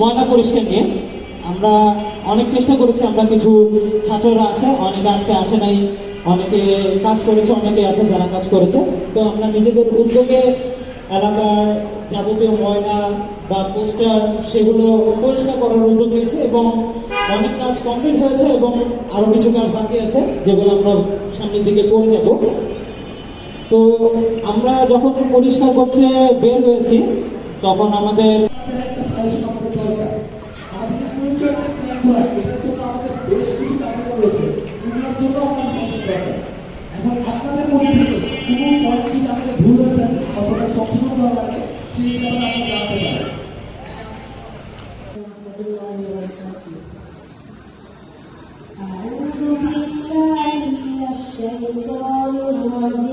ময়লা পরিষ্কার নিয়ে। আমরা অনেক চেষ্টা করেছি, আমরা কিছু ছাত্ররা আছে, অনেকে আজকে আসে নাই, অনেকে কাজ করেছে, অনেকে আছে যারা কাজ করেছে। তো আমরা নিজেদের উদ্যোগে এলাকার যাবতীয় ময়লা বা পোস্টার সেগুলো পরিষ্কার করার উদ্যোগ নিয়েছে এবং অনেক কাজ কমপ্লিট হয়েছে এবং আরও কিছু কাজ বাকি আছে যেগুলো আমরা সামনের দিকে করে যাব। তো আমরা যখন পরিষ্কার করতে বের হয়েছি তখন আমাদের أعوذ بالله من الشيطان الرجيم